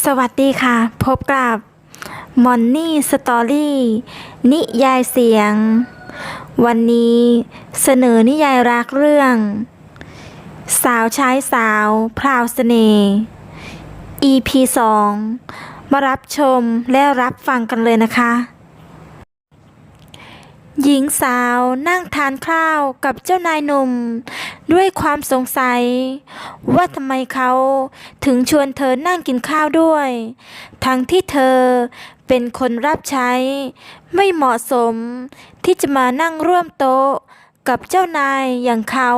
สวัสดีค่ะ พบกับมอนนี่สตอรี่นิยายเสียง วันนี้เสนอนิยายรักเรื่อง สาวใช้สาวพราวเสน่ห์ EP 2 มารับชมและรับฟังกันเลยนะคะ หญิงสาวนั่งทานข้าวกับเจ้านายหนุ่ม ด้วยความสงสัย ว่าทำไมเขาถึงชวนเธอนั่งกินข้าวด้วย ทั้งที่เธอเป็นคนรับใช้ ไม่เหมาะสมที่จะมานั่งร่วมโต๊ะกับเจ้านายอย่างเขา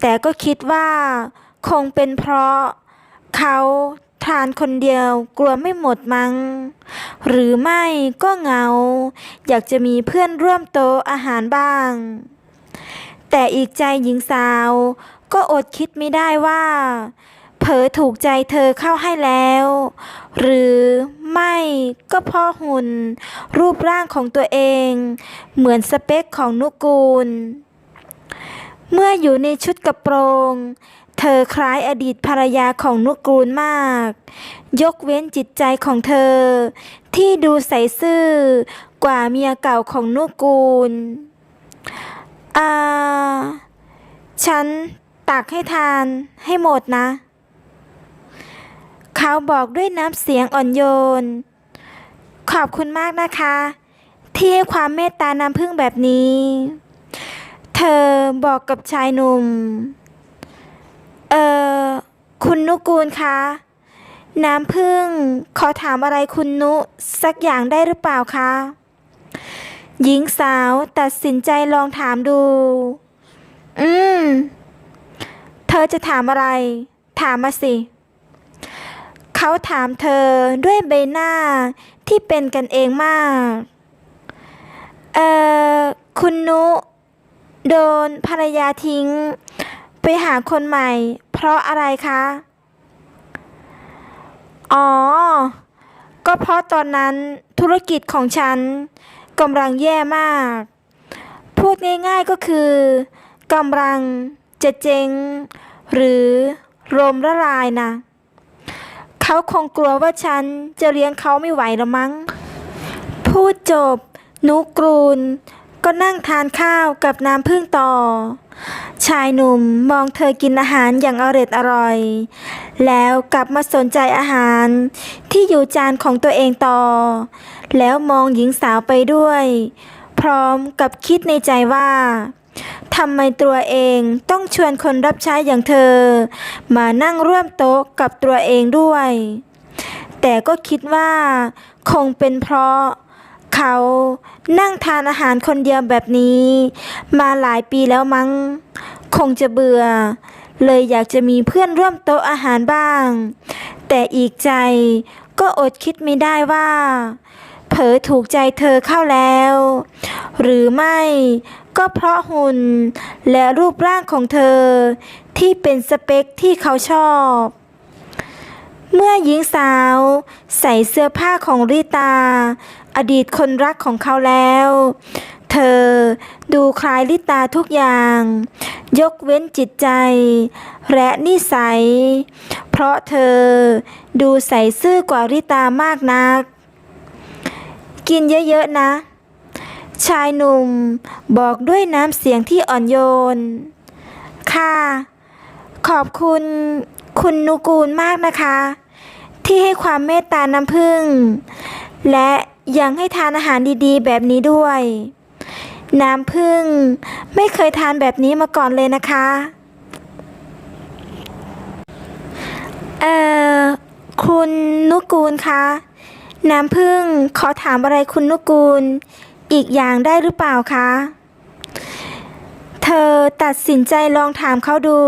แต่ก็คิดว่า คงเป็นเพราะเขา ทานคนเดียวกลัวไม่หมดมัง้ง หรือไม่ก็เหงา อยากจะมีเพื่อนร่วมโต๊ะอาหารบ้าง แต่อีกใจหญิงสาว ก็อดคิดไม่ได้ว่า เผลอถูกใจเธอเข้าให้แล้ว หรือไม่ก็พราะหุ่น รูปร่างของตัวเอง เหมือนสเปคของนุกูล เมื่ออยู่ในชุดกระโปรง เธอคล้ายอดีตภรรยาของนุกูลมาก ยกเว้นจิตใจของเธอ ที่ดูใสซื่อกว่าเมียเก่าของนุกูล อ่า ฉันตักให้ทานให้หมดนะ เขาบอกด้วยน้ำเสียงอ่อนโยน ขอบคุณมากนะคะ ที่ให้ความเมตตาน้ำพึ่งแบบนี้ เธอบอกกับชายหนุ่ม เอ่อ คุณนุกูลคะ น้ำพึ่ง ขอถามอะไรคุณนุ สักอย่างได้หรือเปล่าคะ หญิงสาวตัดสินใจลองถามดู อืม เธอจะถามอะไร ถามมาสิ เขาถามเธอด้วยใบหน้าที่เป็นกันเองมาก เอ่อ คุณนุ โดนภรรยาทิ้ง ไปหาคนใหม่ เพราะอะไรคะ อ๋อ ก็เพราะตอนนั้นธุรกิจของฉันกำลังแย่มาก พูดง่ายๆก็คือกำลังจะเจ๊งหรือรมละลายนะเขาคงกลัวว่าฉันจะเลี้ยงเขาไม่ไหวล้วมั้ง พูดจบ นุกรูน ก็นั่งทานข้าวกับน้ำพึ่งต่อ ชายหนุ่มมองเธอกินอาหารอย่างอร็ดอร่อย แล้วกลับมาสนใจอาหารที่อยู่จานของตัวเองต่อ แล้วมองหญิงสาวไปด้วย พร้อมกับคิดในใจว่าทำไมตัวเองต้องชวนคนรับใช้อย่างเธอ มานั่งร่วมโต๊ะกับตัวเองด้วย แต่ก็คิดว่า คงเป็นเพราะ เขานั่งทานอาหารคนเดียวแบบนี้ มาหลายปีแล้วมั้ง คงจะเบื่อ เลยอยากจะมีเพื่อนร่วมโต๊ะอาหารบ้าง แต่อีกใจก็อดคิดไม่ได้ว่า เผลอถูกใจเธอเข้าแล้ว หรือไม่ก็เพราะหุ่นและรูปร่างของเธอ ที่เป็นสเปคที่เขาชอบ เมื่อหญิงสาวใส่เสื้อผ้าของริตา อดีตคนรักของเขาแล้ว เธอดูคลายลิตาทุกอย่าง ยกเว้นจิตใจ และนิสัย เพราะเธอดูใส่ซื่อกว่าริตามากนัก กินเยอะๆนะ ชายหนุ่มบอกด้วยน้ำเสียงที่อ่อนโยน ค่ะ ขอบคุณคุณนุกูลมากนะคะ ที่ให้ความเมตตาน้ำพึ่ง และ ยังให้ทานอาหารดีๆ แบบนี้ด้วย น้ำพึ่ง ไม่เคยทานแบบนี้มาก่อนเลยนะคะ เอ่อ คุณนุกูลคะ น้ำพึ่งขอถามอะไรคุณนุกูล อีกอย่างได้หรือเปล่าคะ เธอตัดสินใจลองถามเขาดู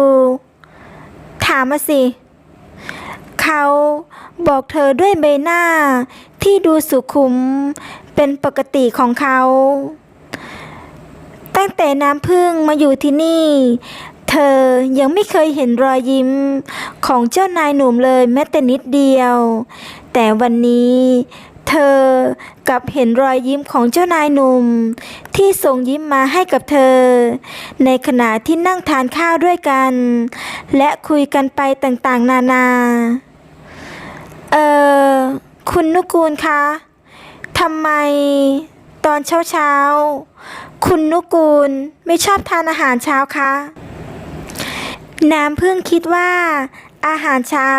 ถามมาสิ เขาบอกเธอด้วยใบหน้า ที่ดูสุขุมเป็นปกติของเขา ตั้งแต่น้ำพึ่งมาอยู่ที่นี่ เธอยังไม่เคยเห็นรอยยิ้มของเจ้านายหนุ่มเลยแม้แต่นิดเดียว แต่วันนี้เธอกลับเห็นรอยยิ้มของเจ้านายหนุ่ม ที่ส่งยิ้มมาให้กับเธอ ในขณะที่นั่งทานข้าวด้วยกัน และคุยกันไปต่างๆ นานา เออ คุณนุกูลคะทำไมตอนเช้าเช้าคุณนุกูลไม่ชอบทานอาหารเช้าคะ น้ำพึ่งคิดว่า อาหารเช้า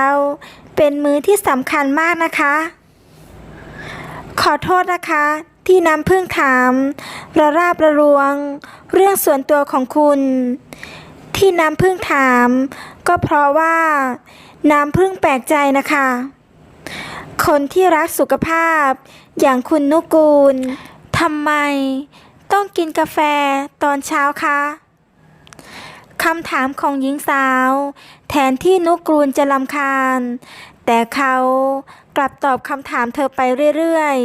เป็นมื้อที่สำคัญมากนะคะ ขอโทษนะคะ ที่น้ำพึ่งถามระราบระรวง เรื่องส่วนตัวของคุณ ที่น้ำพึ่งถาม ก็เพราะว่า น้ำพึ่งแปลกใจนะคะ คนที่รักสุขภาพ อย่างคุณนุกูลทำไม ต้องกินกาแฟตอนเช้าคะคำถามของหญิงสาว แทนที่นุกูลจะลำคาญ แต่เขากลับตอบคำถามเธอไปเรื่อย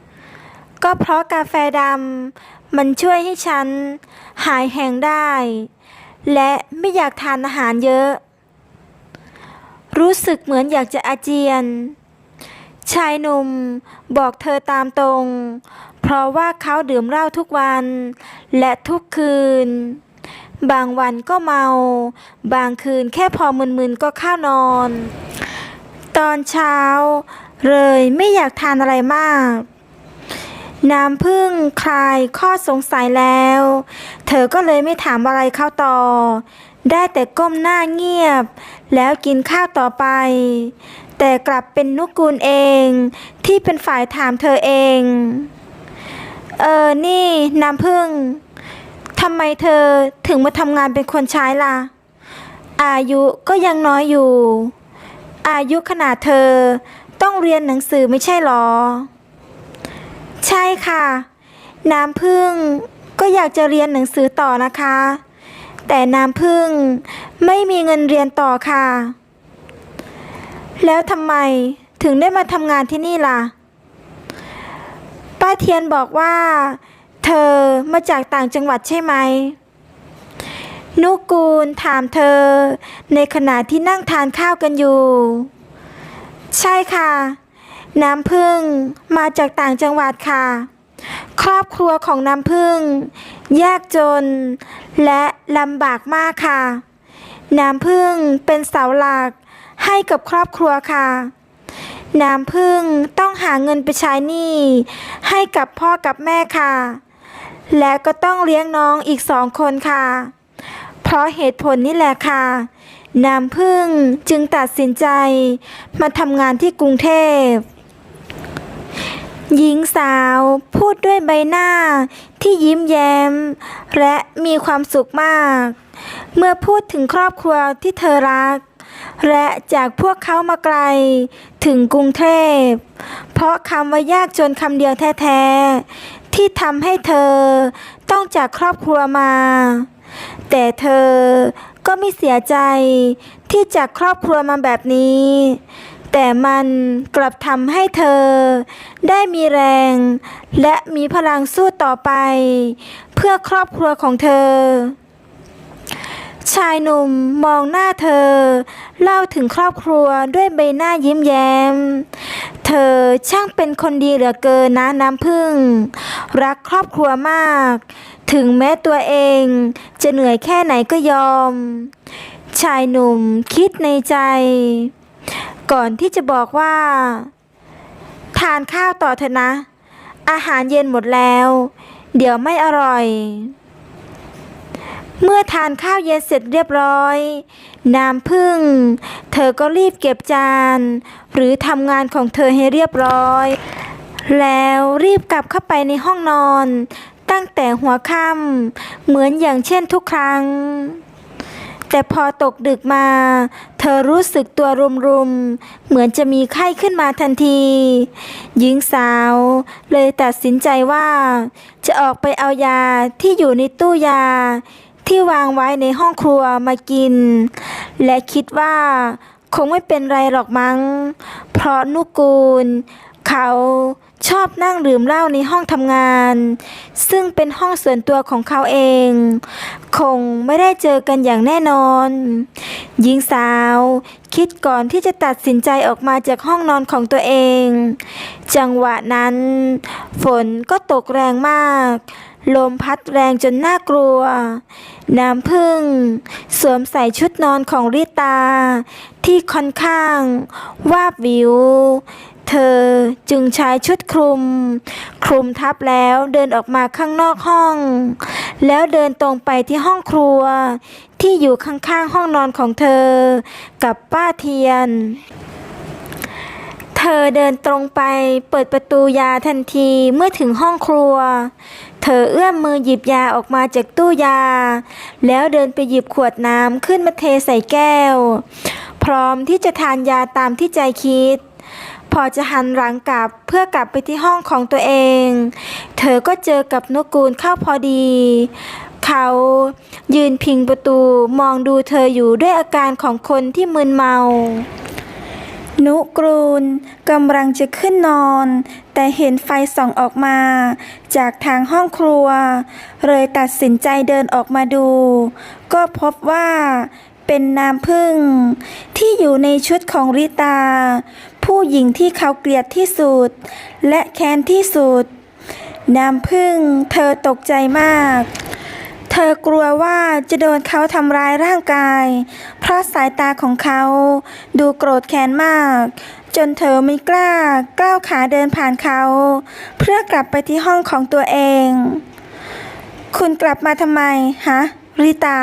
ๆ ก็เพราะกาแฟดำมันช่วยให้ฉัน หายแห้งได้ และไม่อยากทานอาหารเยอะ รู้สึกเหมือนอยากจะอาเจียน ชายหนุ่มบอกเธอตามตรง เพราะว่าเขาดื่มเหล้าทุกวัน และทุกคืน บางวันก็เมา บางคืนแค่พอมึนๆก็เข้านอน ตอนเช้า เลยไม่อยากทานอะไรมาก น้ำพึ่งคลายข้อสงสัยแล้ว เธอก็เลยไม่ถามอะไรเข้าต่อ ได้แต่ก้มหน้าเงียบ แล้วกินข้าวต่อไป แต่กลับเป็นนุกูลเอง ที่เป็นฝ่ายถามเธอเอง เออ นี่น้ำพึ่งทำไมเธอถึงมาทำงานเป็นคนใช้ล่ะ อายุก็ยังน้อยอยู่ อายุขนาดเธอต้องเรียนหนังสือไม่ใช่หรอ ใช่ค่ะ น้ำพึ่งก็อยากจะเรียนหนังสือต่อนะคะ แต่น้ำพึ่งไม่มีเงินเรียนต่อค่ะ แล้วทำไมถึงได้มาทำงานที่นี่ล่ะ ป้าเทียนบอกว่า เธอมาจากต่างจังหวัดใช่ไหม นุกูลถามเธอ ในขณะที่นั่งทานข้าวกันอยู่ ใช่ค่ะ น้ำพึ่งมาจากต่างจังหวัดค่ะ ครอบครัวของน้ำพึ่ง ยากจน และลำบากมากค่ะ น้ำพึ่งเป็นเสาหลัก ให้กับครอบครัวค่ะ น้ำพึ่งต้องหาเงินไปใช้หนี้ให้กับพ่อกับแม่ค่ะ และก็ต้องเลี้ยงน้องอีกสองคนค่ะ เพราะเหตุผลนี่แหละค่ะ น้ำพึ่งจึงตัดสินใจมาทำงานที่กรุงเทพหญิงสาวพูดด้วยใบหน้าที่ยิ้มแย้ม และมีความสุขมาก เมื่อพูดถึงครอบครัวที่เธอรัก และจากพวกเขามาไกล ถึงกรุงเทพ เพราะคำว่ายากจนคำเดียวแท้ๆ ที่ทำให้เธอต้องจากครอบครัวมา แต่เธอก็ไม่เสียใจที่จากครอบครัวมาแบบนี้ แต่มันกลับทำให้เธอ ได้มีแรง และมีพลังสู้ต่อไป เพื่อครอบครัวของเธอ ชายหนุ่มมองหน้าเธอ เล่าถึงครอบครัวด้วยใบหน้ายิ้มแย้ม เธอช่างเป็นคนดีเหลือเกินนะน้ำพึ่ง รักครอบครัวมาก ถึงแม้ตัวเองจะเหนื่อยแค่ไหนก็ยอม ชายหนุ่มคิดในใจ ก่อนที่จะบอกว่า ทานข้าวต่อเถอะนะ อาหารเย็นหมดแล้ว เดี๋ยวไม่อร่อย เมื่อทานข้าวเย็นเสร็จเรียบร้อยน้ำพึ่ง เธอก็รีบเก็บจาน หรือทำงานของเธอให้เรียบร้อย แล้วรีบกลับเข้าไปในห้องนอน ตั้งแต่หัวค่ำเหมือนอย่างเช่นทุกครั้ง แต่พอตกดึกมา เธอรู้สึกตัวรุมๆ เหมือนจะมีไข้ขึ้นมาทันที หญิงสาวเลยตัดสินใจว่า จะออกไปเอายาที่อยู่ในตู้ยา ที่วางไว้ในห้องครัวมากิน และคิดว่าคงไม่เป็นไรหรอกมั้ง เพราะนุกูล เขาชอบนั่งดื่มเหล้าในห้องทำงาน ซึ่งเป็นห้องส่วนตัวของเขาเอง คงไม่ได้เจอกันอย่างแน่นอน หญิงสาวคิดก่อนที่จะตัดสินใจออกมาจากห้องนอนของตัวเอง จังหวะนั้น ฝนก็ตกแรงมาก ลมพัดแรงจนน่ากลัว น้ำพึ่ง สวมใส่ชุดนอนของริตา ที่ค่อนข้าง วาบวิว เธอจึงใช้ชุดคลุม คลุมทับแล้วเดินออกมาข้างนอกห้อง แล้วเดินตรงไปที่ห้องครัว ที่อยู่ข้างๆห้องนอนของเธอ กับป้าเทียน เธอเดินตรงไปเปิดประตูยาทันทีเมื่อถึงห้องครัว เธอเอื้อมมือหยิบยาออกมาจากตู้ยา แล้วเดินไปหยิบขวดน้ำขึ้นมาเทใส่แก้ว พร้อมที่จะทานยาตามที่ใจคิด พอจะหันหลังกลับเพื่อกลับไปที่ห้องของตัวเอง เธอก็เจอกับนุกูลเข้าพอดีเขายืนพิงประตูมองดูเธออยู่ด้วยอาการของคนที่มึนเมา นุกรูนกำลังจะขึ้นนอน แต่เห็นไฟส่องออกมา จากทางห้องครัว เลยตัดสินใจเดินออกมาดู ก็พบว่าเป็นน้ำพึ่ง ที่อยู่ในชุดของริตา ผู้หญิงที่เขาเกลียดที่สุด และแค้นที่สุด น้ำพึ่งเธอตกใจมาก เธอกลัวว่าจะโดนเขาทำร้ายร่างกาย เพราะสายตาของเขาดูโกรธแค้นมาก จนเธอไม่กล้าก้าวขาเดินผ่านเขา เพื่อกลับไปที่ห้องของตัวเอง คุณกลับมาทำไมฮะริตา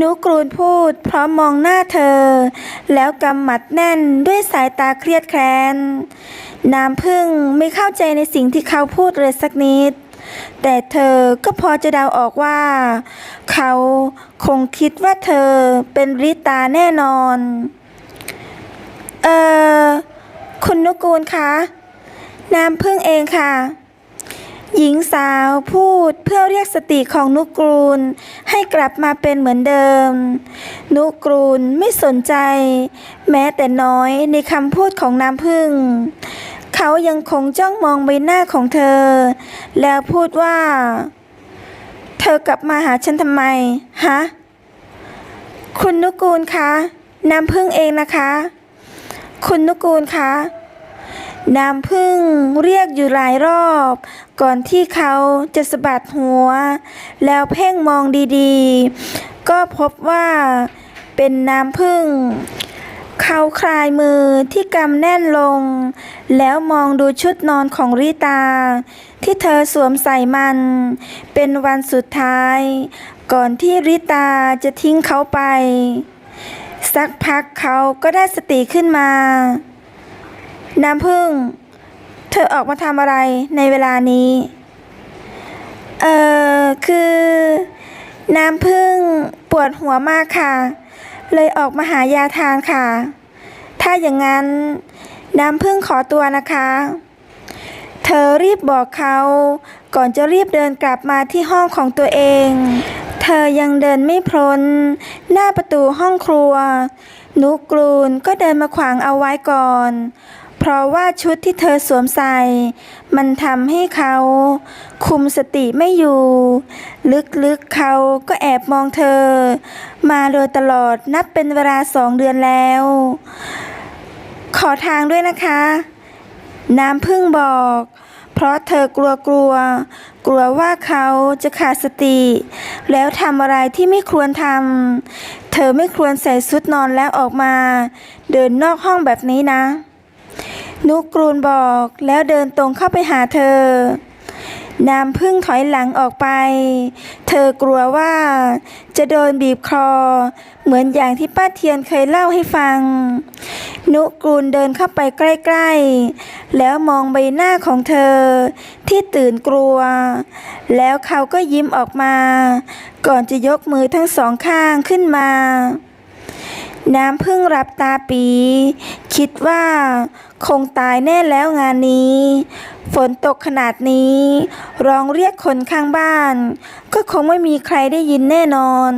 นุกรูนพูดพร้อมมองหน้าเธอ แล้วกำหมัดแน่นด้วยสายตาเครียดแค้น น้ำพึ่งไม่เข้าใจในสิ่งที่เขาพูดเลยสักนิด แต่เธอก็พอจะเดาออกว่า เขาคงคิดว่าเธอเป็นริตาแน่นอน เออคุณนุกูลคะน้ำพึ่งเองค่ะ หญิงสาวพูดเพื่อเรียกสติของนุกรูนให้กลับมาเป็นเหมือนเดิม นุกรูนไม่สนใจ แม้แต่น้อยในคำพูดของน้ำพึ่ง เขายังคงจ้องมองใบหน้าของเธอ แล้วพูดว่า เธอกลับมาหาฉันทำไม ฮะ คุณนุกูลคะน้ำพึ่งเองนะคะ คุณนุกูลคะน้ำพึ่งเรียกอยู่หลายรอบ ก่อนที่เขาจะสะบัดหัว แล้วเพ่งมองดีๆ ก็พบว่าเป็นน้ำพึ่ง เขาคลายมือที่กำแน่นลง แล้วมองดูชุดนอนของริตา ที่เธอสวมใส่มัน เป็นวันสุดท้าย ก่อนที่ริตาจะทิ้งเขาไป สักพักเขาก็ได้สติขึ้นมา น้ำพึ่ง เธอออกมาทำอะไรในเวลานี้ เออคือ น้ำพึ่งปวดหัวมากค่ะ เลยออกมาหายาทานค่ะ ถ้าอย่างนั้นน้ำพึ่งขอตัวนะคะ เธอรีบบอกเขาก่อนจะรีบเดินกลับมาที่ห้องของตัวเอง เธอยังเดินไม่พ้น หน้าประตูห้องครัว นุกรูนก็เดินมาขวางเอาไว้ก่อน เพราะว่าชุดที่เธอสวมใส่ มันทำให้เขา คุมสติไม่อยู่ ลึกๆเขาก็แอบมองเธอ มาโดยตลอดนับเป็นเวลาสองเดือนแล้ว ขอทางด้วยนะคะ น้ำพึ่งบอก เพราะเธอกลัวกลัว กลัวว่าเขาจะขาดสติ แล้วทำอะไรที่ไม่ควรทำเธอไม่ควรใส่ชุดนอนแล้วออกมา เดินนอกห้องแบบนี้นะ นุกรูนบอกแล้วเดินตรงเข้าไปหาเธอ น้ำพึ่งถอยหลังออกไป เธอกลัวว่าจะโดนบีบคอ เหมือนอย่างที่ป้าเทียนเคยเล่าให้ฟัง นุกูลเดินเข้าไปใกล้ๆ แล้วมองใบหน้าของเธอที่ตื่นกลัว แล้วเขาก็ยิ้มออกมา ก่อนจะยกมือทั้งสองข้างขึ้นมา น้ำพึ่งรับตาปี คิดว่า คงตายแน่แล้วงานนี้ ฝนตกขนาดนี้ร้องเรียกคนข้างบ้าน ก็คงไม่มีใครได้ยินแน่นอน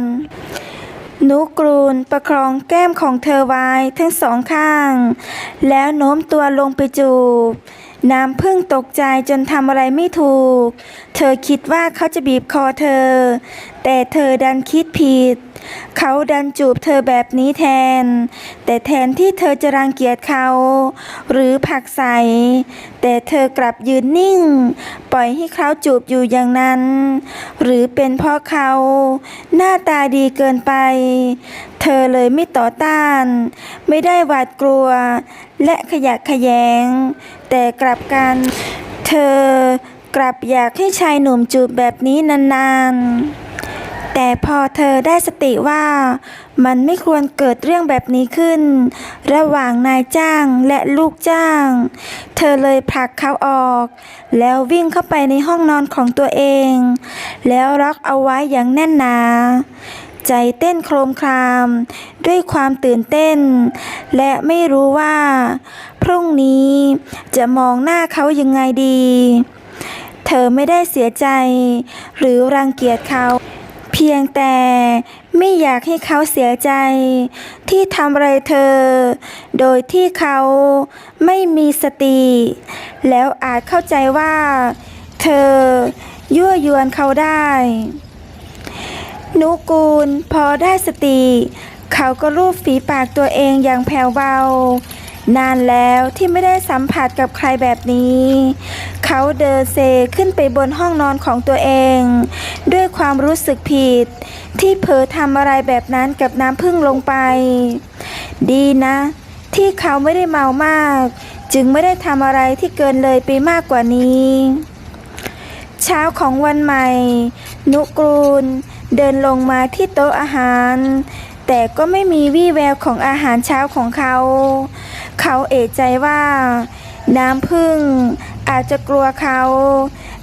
นุกรูนประครองแก้มของเธอไว้ทั้งสองข้าง แล้วโน้มตัวลงไปจูบ น้ำพึ่งตกใจจนทำอะไรไม่ถูก เธอคิดว่าเขาจะบีบคอเธอ แต่เธอดันคิดผิด เขาดันจูบเธอแบบนี้แทน แต่แทนที่เธอจะรังเกียจเขา หรือผักใส่แต่เธอกลับยืนนิ่ง ปล่อยให้เขาจูบอยู่อย่างนั้น หรือเป็นเพราะเขา หน้าตาดีเกินไป เธอเลยไม่ต่อต้าน ไม่ได้หวาดกลัว และขยะขยง แต่กลับกันเธอกลับอยากให้ชายหนุ่มจูบแบบนี้นานๆ แต่พอเธอได้สติว่ามันไม่ควรเกิดเรื่องแบบนี้ขึ้น ระหว่างนายจ้างและลูกจ้าง เธอเลยผลักเขาออก แล้ววิ่งเข้าไปในห้องนอนของตัวเอง แล้วล็อกเอาไว้อย่างแน่นหนา ใจเต้นโครมคราม ด้วยความตื่นเต้น และไม่รู้ว่า พรุ่งนี้จะมองหน้าเขายังไงดี เธอไม่ได้เสียใจ หรือรังเกียจเขา เพียงแต่ไม่อยากให้เขาเสียใจ ที่ทำอะไรเธอ โดยที่เขาไม่มีสติ แล้วอาจเข้าใจว่า เธอยั่วยวนเขาได้ นุกูล พอได้สติ เขาก็รูปฝีปากตัวเองอย่างแผ่วเบา นานแล้วที่ไม่ได้สัมผัสกับใครแบบนี้ เขาเดินเซขึ้นไปบนห้องนอนของตัวเอง ด้วยความรู้สึกผิด ที่เผลอทำอะไรแบบนั้นกับน้ำพึ่งลงไป ดีนะ ที่เขาไม่ได้เมามาก จึงไม่ได้ทำอะไรที่เกินเลยไปมากกว่านี้ เช้าของวันใหม่ นุกูล เดินลงมาที่โต๊ะอาหาร แต่ก็ไม่มีวี่แววของอาหารเช้าของเขา เขาเอะใจว่า น้ำพึ่งอาจจะกลัวเขา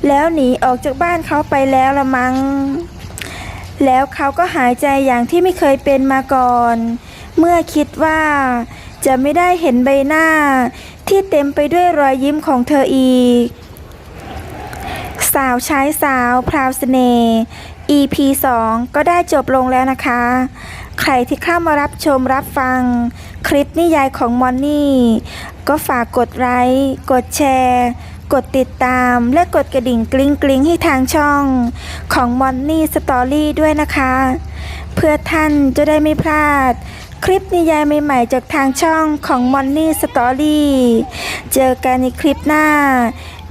แล้วหนีออกจากบ้านเขาไปแล้วละมัง้งแล้วเขาก็หายใจอย่างที่ไม่เคยเป็นมาก่อน เมื่อคิดว่าจะไม่ได้เห็นใบหน้า ที่เต็มไปด้วยรอยยิ้มของเธออีก สาวใช้สาวพราวเสน่ห์ EP 2 ก็ได้จบลงแล้วนะคะ ใครที่เข้ามารับชมรับฟัง คลิปนิยายของมอนนี่ ก็ฝากกดไลค์กดแชร์ กดติดตาม และกดกระดิ่งกริ๊งกริ๊งให้ทางช่องของมอนนี่สตอรี่ด้วยนะคะ เพื่อท่านจะได้ไม่พลาด คลิปนิยายใหม่ๆจากทางช่องของมอนนี่สตอรี่เจอกันในคลิปหน้า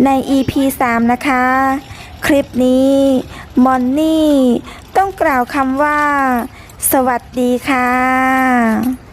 ใน EP 3 นะคะ คลิปนี้มอนนี่ต้องกล่าวคำว่า สวัสดีค่ะ